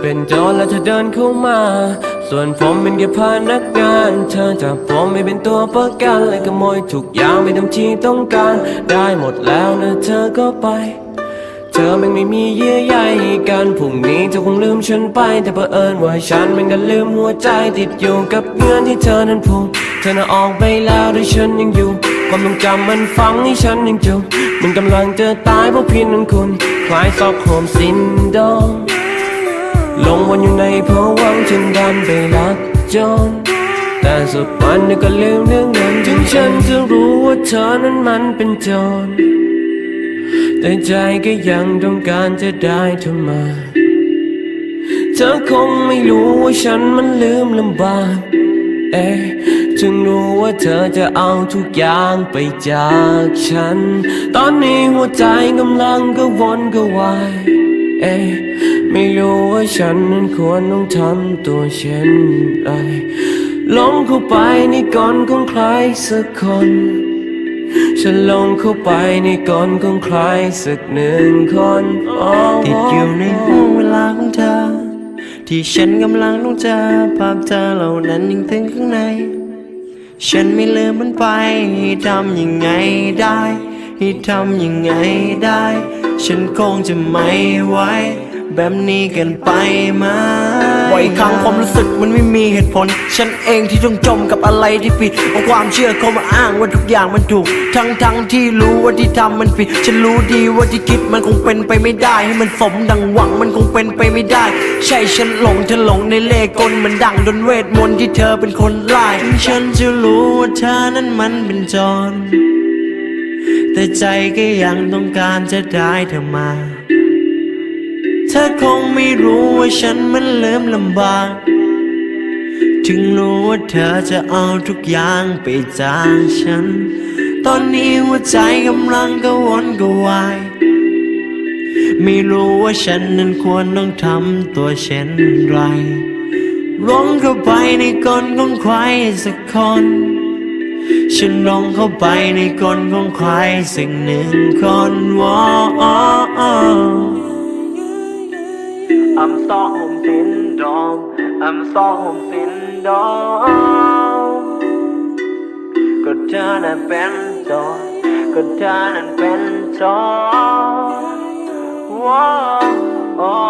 เป็นโจรแล้วเธอเดินเข้ามา ส่วนผมเป็นแค่พนักงาน เธอจับผมไม่เป็นตัวประกันและขโมยทุกอย่างไปทำที่ต้องการ ได้หมดแล้วนะเธอก็ไป เธอแม่งไม่มีเยื่อใยกันพรุ่งนี้เธอคงลืมฉันไป แต่เผอิญว่าฉันแม่งก็ลืมหัวใจติดอยู่กับเงื่อนที่เธอนั้นพูดเธอน่ะออกไปแล้วแต่ฉันยังอยู่ ความทรงจำมันฝังให้ฉันยังจุมันกำลังจะตายเพราะเพียงหนึ่งคนคล้ายซอกโฮมซินโดรม ลงวันอยู่ในภวังค์จึงดันไปรักจนแต่สุดวันนึกก็ลืมเรื่องนั้นถึงฉันจะรู้ว่าเธอนั้นมันเป็นโจรแต่ใจก็ยังต้องการจะได้เธอมา เธอคงไม่รู้ว่าฉันมันลืมลำบาก เอ๊ะจึงรู้ว่าเธอจะเอาทุกอย่างไปจากฉัน ตอนนี้หัวใจกำลังก็วนก็วาย เอ๊ะ ไม่รู้ว่าฉันนั้นควรต้องทำตัวเช่นไรหลงเข้าไปในกลของใครสักคน ฉันลงเข้าไปในกลของใครสักหนึ่งคนอ๋อติดอยู่ในห่วงเวลาของเธอ ที่ฉันกำลังต้องเจอภาพเธอเหล่านั้นยังถึงข้างใน ฉันไม่ลืมมันไปให้ทำยังไงได้ให้ทำยังไงได้ ฉันคงจะไม่ไหว แบบนี้กันไปไหมบ่อยครั้งความรู้สึกมันไม่มีเหตุผล ฉันเองที่ต้องจมกับอะไรที่ผิดเอาความเชื่อเข้ามาอ้างว่าทุกอย่างมันถูก ทั้งทั้งที่รู้ว่าที่ทำมันผิด ฉันรู้ดีว่าที่คิดมันคงเป็นไปไม่ได้ ให้มันสมดังหวังมันคงเป็นไปไม่ได้ ใช่ฉันหลงเธอหลงในเล่ห์กลมันดังดนเวทมนต์ที่เธอเป็นคนไล่ฉันจะรู้ว่าเธอนั้นมันเป็นจรแต่ใจก็ยังต้องการจะได้เธอมา เธอคงไม่รู้ว่าฉันมันเริ่มลำบาก ถึงรู้ว่าเธอจะเอาทุกอย่างไปจากฉัน ตอนนี้หัวใจกำลังกระวนกระวาย ไม่รู้ว่าฉันนั้นควรต้องทำตัวเช่นไรร้องเข้าไปในกลของใครสักคน ฉันลองเข้าไปในกลของใครสักหนึ่งคนว้า Stockholm syndrome I'm Stockholm syndrome ก็เธอนั้นเป็นโจรก็เธอนั้นเป็นโจรว้าว